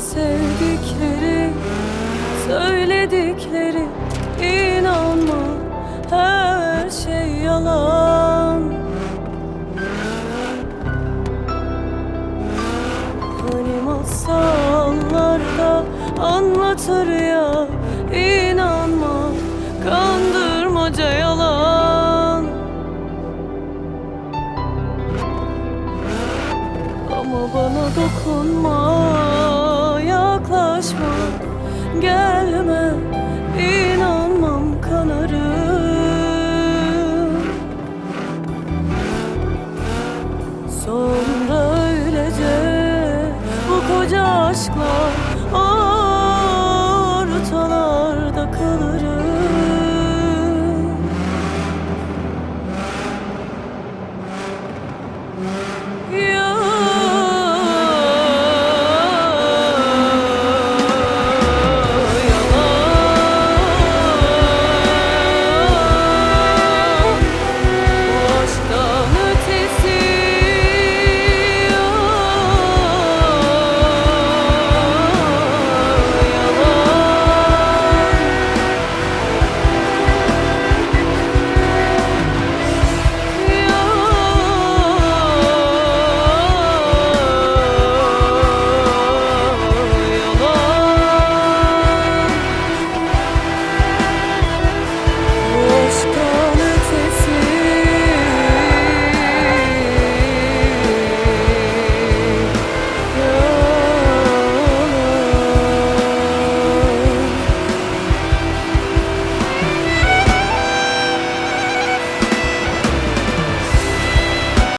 Sevdikleri Söyledikleri inanma Her şey yalan. Hani masallarda anlatır ya inanma kandırmaca yalan. Ama bana dokunma gelme inanmam kanarım. Sonra öylece bu koca aşkla